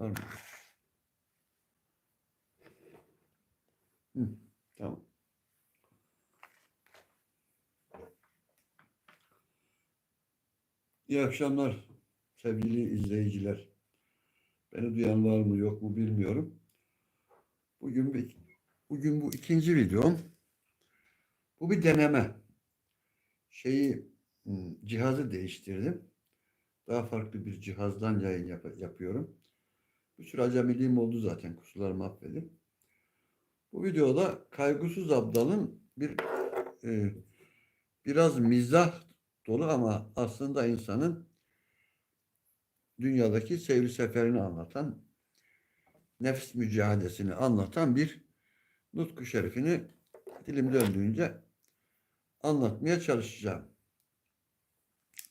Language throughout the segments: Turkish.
Mı? Hı, tamam. İyi akşamlar sevgili izleyiciler. Beni duyan var mı yok mu bilmiyorum. Bugün bir, bugün bu ikinci videom. Bu bir deneme. Şeyi cihazı değiştirdim. Daha farklı bir cihazdan yayın yap- yapıyorum. Bir sürü acemiliğim oldu zaten kusurlarımı affedin. Bu videoda Kaygısız Abdal'ın bir e, biraz mizah dolu ama aslında insanın dünyadaki seyri seferini anlatan, nefs mücadelesini anlatan bir nutku şerifini dilim döndüğünce anlatmaya çalışacağım.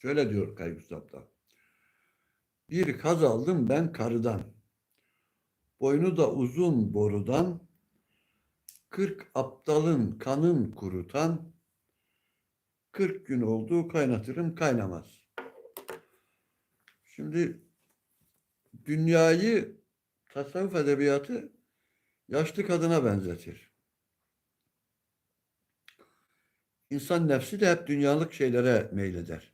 Şöyle diyor Kaygısız Abdal. Bir kaz aldım ben karıdan. Boynu da uzun borudan. Kırk aptalın kanın kurutan. Kırk gün oldu kaynatırım kaynamaz. Şimdi dünyayı tasavvuf edebiyatı yaşlı kadına benzetir. İnsan nefsi de hep dünyalık şeylere meyleder.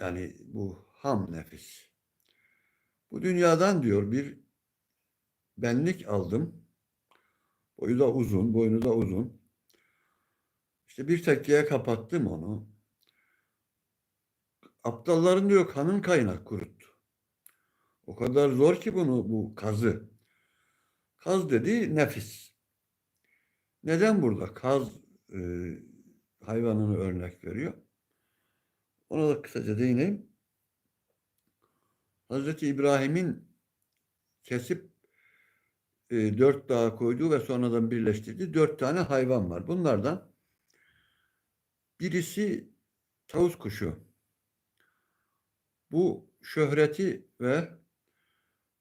Yani bu ham nefis. Bu dünyadan diyor bir benlik aldım. Boyu da uzun, boynu da uzun. İşte bir tekkeye kapattım onu. Aptalların diyor kanın kaynak kuruttu. O kadar zor ki bunu bu kazı. Kaz dediği nefis. Neden burada kaz e, hayvanını örnek veriyor? Ona da kısaca değineyim. Hazreti İbrahim'in kesip e, dört dağa koyduğu ve sonradan birleştirdiği dört tane hayvan var. Bunlardan birisi tavus kuşu. Bu şöhreti ve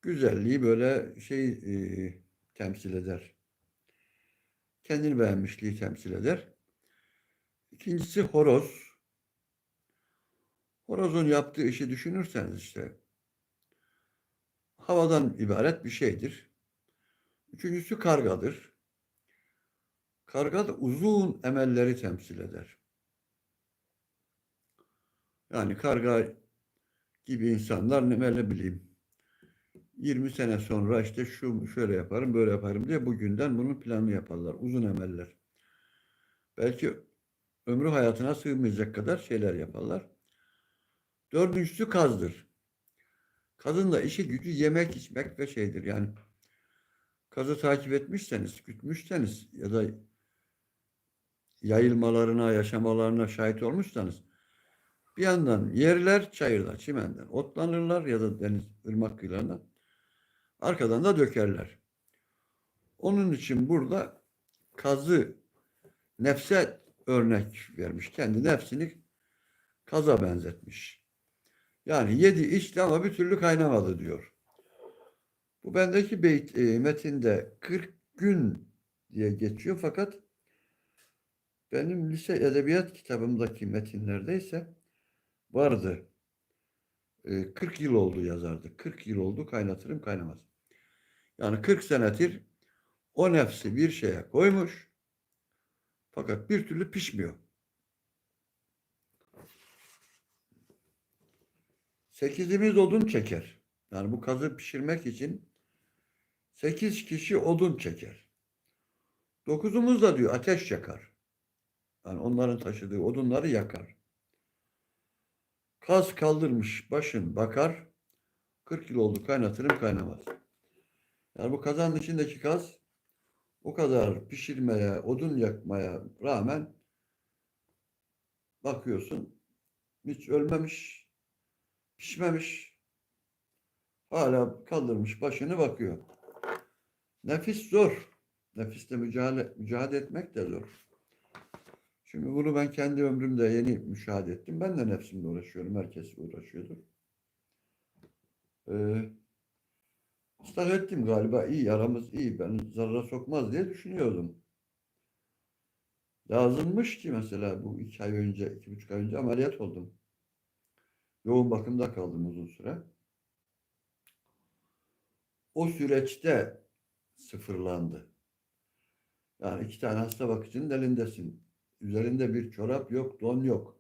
güzelliği böyle şey e, temsil eder. Kendini beğenmişliği temsil eder. İkincisi horoz. Horozun yaptığı işi düşünürseniz işte havadan ibaret bir şeydir. Üçüncüsü kargadır. Karga da uzun emelleri temsil eder. Yani karga gibi insanlar ne ne bileyim 20 sene sonra işte şu şöyle yaparım böyle yaparım diye bugünden bunun planını yaparlar. Uzun emeller. Belki ömrü hayatına sığmayacak kadar şeyler yaparlar. Dördüncüsü kazdır. Kazın da işi gücü yemek içmek ve şeydir. Yani kazı takip etmişseniz, gütmüşseniz ya da yayılmalarına, yaşamalarına şahit olmuşsanız bir yandan yerler çayırda, çimenden otlanırlar ya da deniz, ırmak kıyılarından. Arkadan da dökerler. Onun için burada kazı nefse örnek vermiş. Kendi nefsini kaza benzetmiş. Yani yedi içti ama bir türlü kaynamadı diyor. Bu bendeki beyt e, metinde 40 gün diye geçiyor fakat benim lise edebiyat kitabımdaki metinlerde ise vardı. E, 40 yıl oldu yazardı. 40 yıl oldu kaynatırım kaynamaz. Yani 40 senedir o nefsi bir şeye koymuş fakat bir türlü pişmiyor. Sekizimiz odun çeker. Yani bu kazı pişirmek için sekiz kişi odun çeker. Dokuzumuz da diyor ateş yakar. Yani onların taşıdığı odunları yakar. Kaz kaldırmış başın bakar. 40 yıl oldu kaynatırım kaynamaz. Yani bu kazanın içindeki kaz o kadar pişirmeye, odun yakmaya rağmen bakıyorsun hiç ölmemiş, pişmemiş. Hala kaldırmış başını bakıyor. Nefis zor. Nefisle mücadele, mücadele etmek de zor. Şimdi bunu ben kendi ömrümde yeni müşahede ettim. Ben de nefsimle uğraşıyorum. Herkes uğraşıyordur. Ee, ıslah ettim galiba. iyi, aramız iyi. Ben zarara sokmaz diye düşünüyordum. Lazımmış ki mesela bu iki ay önce, iki buçuk ay önce ameliyat oldum. Yoğun bakımda kaldım uzun süre. o süreçte sıfırlandı. Yani iki tane hasta bakıcının elindesin. Üzerinde bir çorap yok, don yok.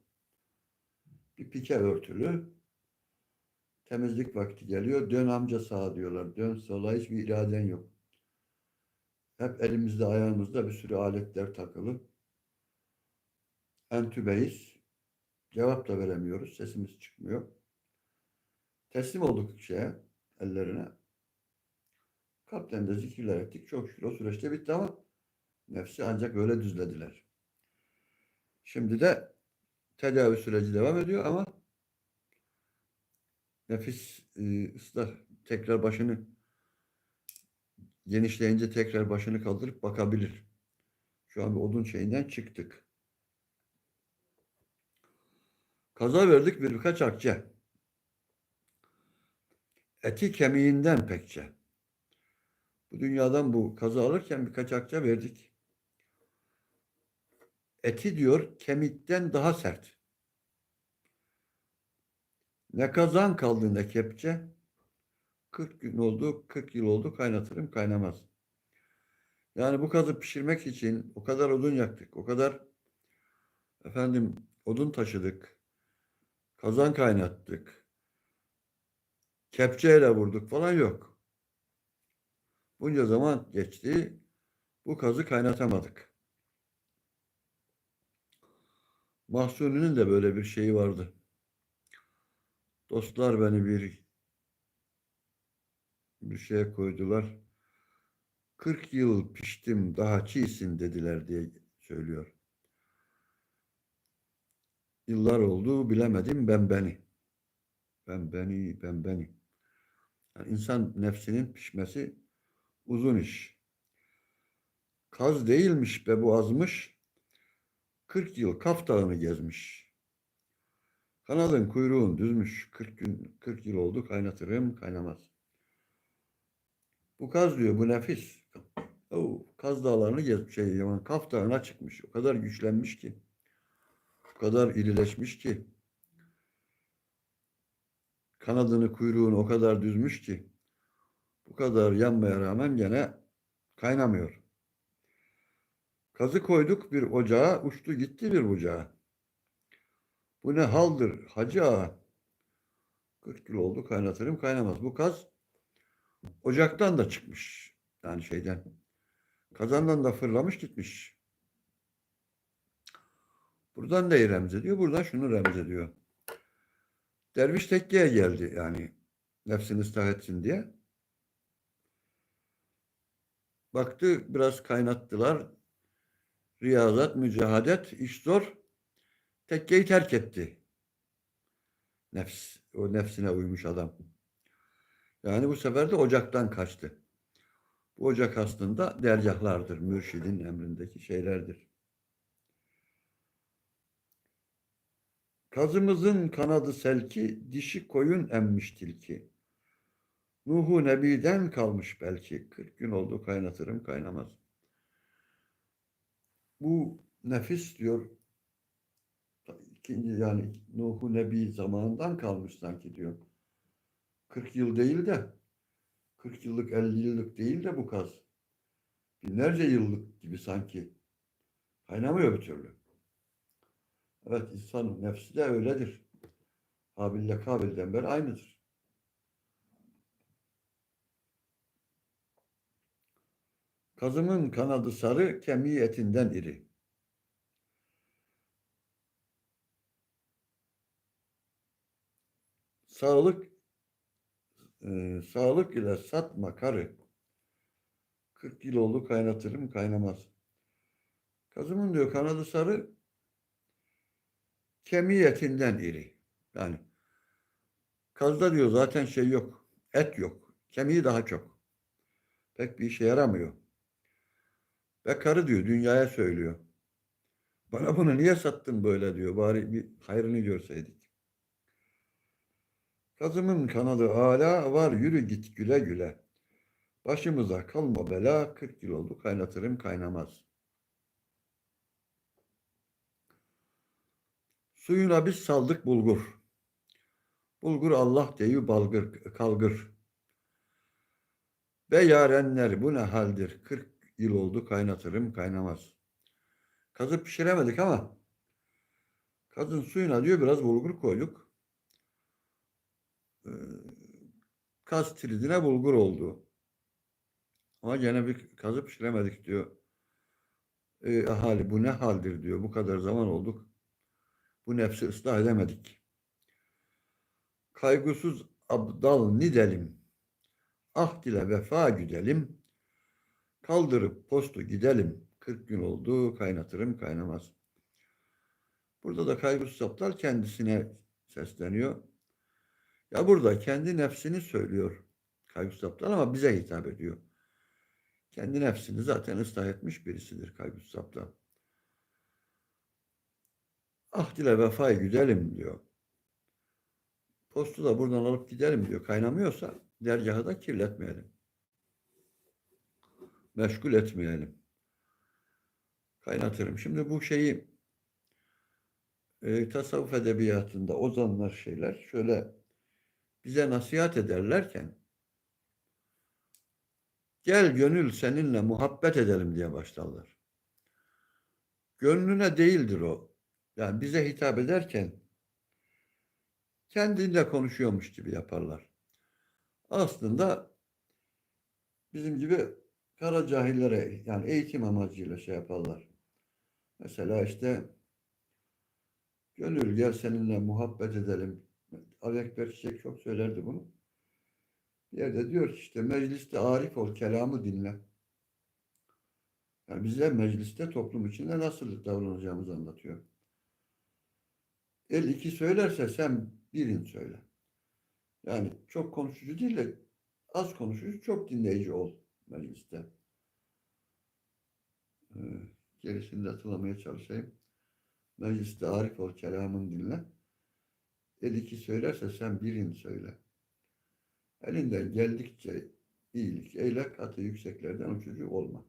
Bir pike örtülü. Temizlik vakti geliyor. Dön amca sağa diyorlar. Dön sola hiçbir iraden yok. Hep elimizde ayağımızda bir sürü aletler takılı. Entübeyiz. Cevap da veremiyoruz. Sesimiz çıkmıyor. Teslim olduk şeye, ellerine. Kalpten de zikirler ettik. Çok şükür o süreçte bitti ama nefsi ancak öyle düzlediler. Şimdi de tedavi süreci devam ediyor ama nefis e, ıslah tekrar başını genişleyince tekrar başını kaldırıp bakabilir. Şu an bir odun şeyinden çıktık. Kaza verdik bir birkaç akçe. Eti kemiğinden pekçe. Bu dünyadan bu kaza alırken birkaç akçe verdik. Eti diyor kemikten daha sert. Ne kazan kaldı ne kepçe. 40 gün oldu, 40 yıl oldu kaynatırım kaynamaz. Yani bu kazı pişirmek için o kadar odun yaktık, o kadar efendim odun taşıdık, kazan kaynattık, kepçeyle vurduk falan yok. Bunca zaman geçti, bu kazı kaynatamadık. Mahsuni'nin de böyle bir şeyi vardı. Dostlar beni bir bir şeye koydular. 40 yıl piştim daha çiğsin dediler diye söylüyor. Yıllar oldu bilemedim ben beni. Ben beni, ben beni. Yani insan nefsinin pişmesi uzun iş. Kaz değilmiş be bu azmış. 40 yıl Kaf Dağı'nı gezmiş. Kanadın kuyruğun düzmüş. 40 gün 40 yıl oldu kaynatırım kaynamaz. Bu kaz diyor bu nefis. O kaz dağlarını gezmiş şey Yaman Kaf Dağı'na çıkmış. O kadar güçlenmiş ki. Kadar irileşmiş ki. Kanadını kuyruğunu o kadar düzmüş ki. Bu kadar yanmaya rağmen gene kaynamıyor. Kazı koyduk bir ocağa, uçtu gitti bir bucağa. Bu ne haldır hacı ağa? 40 kilo oldu kaynatırım kaynamaz. Bu kaz ocaktan da çıkmış. Yani şeyden. Kazandan da fırlamış gitmiş. Buradan neyi remz ediyor? Buradan şunu remz ediyor. Derviş tekkeye geldi yani nefsini ıslah etsin diye. Baktı biraz kaynattılar. Riyazat, mücahadet, iş zor. Tekkeyi terk etti. Nefs, o nefsine uymuş adam. Yani bu sefer de ocaktan kaçtı. Bu ocak aslında dergahlardır, mürşidin emrindeki şeylerdir. Kazımızın kanadı selki, dişi koyun emmiş tilki. Nuhu Nebi'den kalmış belki. 40 gün oldu kaynatırım kaynamaz. Bu nefis diyor ikinci yani Nuhu Nebi zamanından kalmış sanki diyor. 40 yıl değil de 40 yıllık 50 yıllık değil de bu kaz. Binlerce yıllık gibi sanki. Kaynamıyor bir türlü. Evet insanın nefsi de öyledir. Habil'le Kabil'den beri aynıdır. Kazımın kanadı sarı, kemiği etinden iri. Sağlık e, sağlık ile satma karı. 40 yıl oldu kaynatırım kaynamaz. Kazımın diyor kanadı sarı, kemiği etinden iri. Yani kazda diyor zaten şey yok, et yok, kemiği daha çok. Pek bir işe yaramıyor. Ve karı diyor dünyaya söylüyor. Bana bunu niye sattın böyle diyor. Bari bir hayrını görseydik. Kazımın kanalı hala var yürü git güle güle. Başımıza kalma bela 40 yıl oldu kaynatırım kaynamaz. Suyuna biz saldık bulgur. Bulgur Allah deyi balgır kalgır. Be yarenler bu ne haldir? 40 yıl oldu kaynatırım kaynamaz. Kazı pişiremedik ama kazın suyuna diyor biraz bulgur koyduk. Ee, kaz tridine bulgur oldu. Ama gene bir kazı pişiremedik diyor. Ey ahali bu ne haldir diyor. Bu kadar zaman olduk. Bu nefsi ıslah edemedik. Kaygısız abdal nidelim. Ah dile vefa güdelim. Kaldırıp postu gidelim. 40 gün oldu kaynatırım kaynamaz. Burada da kaygısız aptal kendisine sesleniyor. Ya burada kendi nefsini söylüyor kaygısız aptal ama bize hitap ediyor. Kendi nefsini zaten ıslah etmiş birisidir kaygısız aptal. Ah dile vefayı güdelim diyor. Postu da buradan alıp gidelim diyor. Kaynamıyorsa dergahı da kirletmeyelim. Meşgul etmeyelim. Kaynatırım. Şimdi bu şeyi e, tasavvuf edebiyatında ozanlar şeyler şöyle bize nasihat ederlerken gel gönül seninle muhabbet edelim diye başlarlar. Gönlüne değildir o. Yani bize hitap ederken kendinle konuşuyormuş gibi yaparlar. Aslında bizim gibi kara cahillere yani eğitim amacıyla şey yaparlar. Mesela işte gönül gel seninle muhabbet edelim. Ali Ekber Çiçek çok söylerdi bunu. Bir yerde diyor ki işte mecliste arif ol, kelamı dinle. Yani bize mecliste toplum içinde nasıl davranacağımızı anlatıyor. El iki söylerse sen birin söyle. Yani çok konuşucu değil de az konuşucu, çok dinleyici ol mecliste. Ee, gerisini de hatırlamaya çalışayım. Mecliste arif ol, kelamın dinle. El iki söylerse sen birini söyle. Elinden geldikçe iyilik eyle, katı yükseklerden uçucu olma.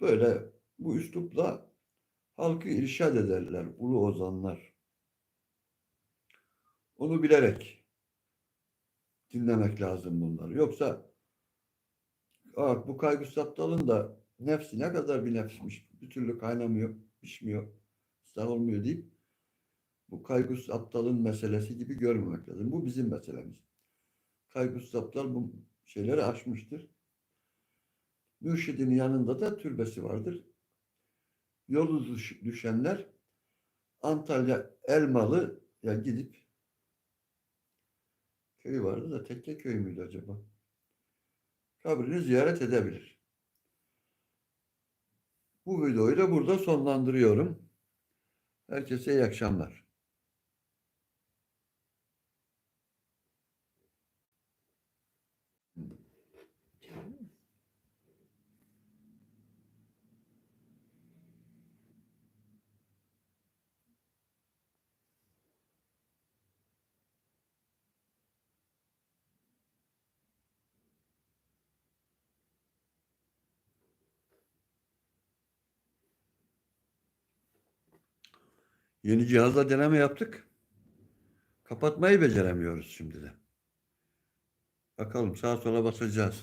Böyle bu üslupla halkı irşad ederler ulu ozanlar. Onu bilerek dinlemek lazım bunları. Yoksa Aa, bu kaygı aptalın da nefsi ne kadar bir nefsmiş. Bir türlü kaynamıyor, pişmiyor, ıslah olmuyor deyip bu kaygısız aptalın meselesi gibi görmemek lazım. Bu bizim meselemiz. Kaygısız aptal bu şeyleri aşmıştır. Mürşidin yanında da türbesi vardır. Yolu düş- düşenler Antalya Elmalı ya gidip köyü vardı da tekke köy müydü acaba? Kabrini ziyaret edebilir. Bu videoyu da burada sonlandırıyorum. Herkese iyi akşamlar. Yeni cihazla deneme yaptık. Kapatmayı beceremiyoruz şimdi de. Bakalım sağa sola basacağız.